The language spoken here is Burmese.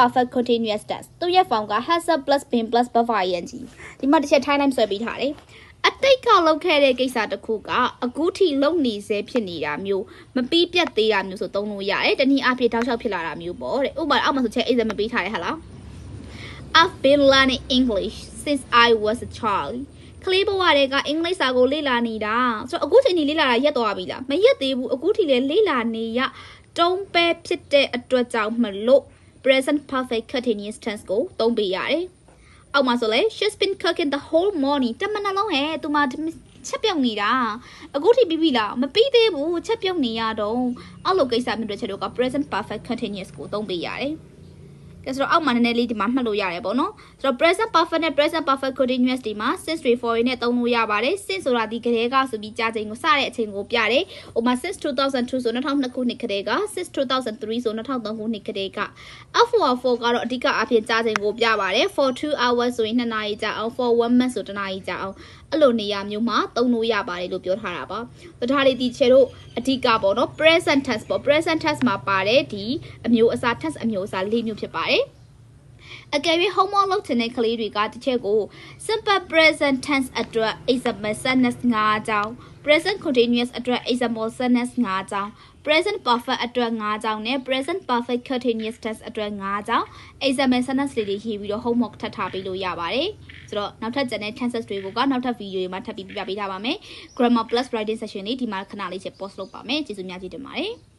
perfect continuous tense သူ့ရဲ့ form က has plus been plus verb ing ဒီမှာတစ်ချက် time time ဆွဲပေးထားတယ်အတိတ်ကလုပ်ခဲ့တဲ့ကိစ္စတစ်ခုကအခုထိလုပ်နေစေဖြစ်နေတာမျိုးမပြီးပြတ်သေးတာမျိုးဆိုသုံးလို့ရတယ်တနည်းအားဖြင့်တောက်လျှောက်ဖြစ်လာတာမျိုးပေါ့တဲ့ဥပမာအောက်မှာဆိုချက် example ပေးထားတယ်ဟာလား I've been learning English since I was a child ကလေးဘဝတည်းကအင်္ဂလိပ်စာကိုလေ့လာနေတာဆိုတော့အခုချိန်ကြီးလေ့လာတာရက်သွားပြီလားမရက်သေးဘူးအခုထိလည်းလေ့လာနေရတုံးပဲဖြစ်တဲ့အတွက်ကြောင့်မလို့ present perfect continuous tense ကိုသုံးပေးရတယ်။အောက်မှာဆိုလဲ she's been cooking the whole morning တမန်နှလုံးဟဲ့သူမချက်ပြုတ်နေတာအခုထိပြီးပြီလားမပြီးသေးဘူးချက်ပြုတ်နေရတော့အောက်လိုကိစ္စမျိုးတွေချက်တို့က present perfect continuous ကိုသုံးပေးရတယ်။ ကဲဆိုတော့အောက်မှာနည်းနည်းလေးဒီမှာမှတ်လို့ရတယ်ပေါ့နော်ဆိုတော့ present perfect နဲ့ present perfect continuous ဒီမှာ since တွေ for နဲ့သုံးလို့ရပါတယ် since ဆိုတာဒီကလေးကဆိုပြီးကြားချိန်ကိုစတဲ့အချိန်ကိုပြတယ်ဟိုမှာ since 2002ဆို2002ခုနှစ်ကလေးက since 2003ဆို2003ခုနှစ်ကလေးက F for 4ကတော့အဓိကအဖြစ်ကြားချိန်ကိုပြပါတယ် for 2 hours ဆိုရင်2နာရီကြာအောင် for 1 month ဆို1နာရီကြာအောင်အဲ့လိုနေရာမျိုးမှာသုံးလို့ရပါတယ်လို့ပြောထားတာပါ။ဒါတွေဒီချေတို့အဓိကပေါ့နော် present tense ပေါ့ present tense မှာပါတယ်ဒီအမျိုးအစား tense အမျိုးအစား၄မျိုးဖြစ်ပါတယ်။ အကယ်၍ homework လုပ်ချင်တဲ့ကလေးတွေကတစ်ချက်ကို simple present tense အတွက် example sentence ၅ကြောင်း present continuous အတွက် example sentence ၅ကြောင်း present perfect အတွက်၅ကြောင်းနဲ့ present perfect continuous tense အတွက်၅ကြောင်း example sentence တွေရေးပြီးတော့ homework ထပ်ထားပေးလို့ရပါတယ်ဆိုတော့နောက်ထပ်ကျန်တဲ့ tenses တွေကိုကနောက်ထပ် video တွေမှာထပ်ပြီးပြပေးထားပါမယ် grammar plus writing session လေးဒီမှာခဏလေးချက် post လုပ်ပါမယ်ကျေးဇူးများကြီးတင်ပါတယ်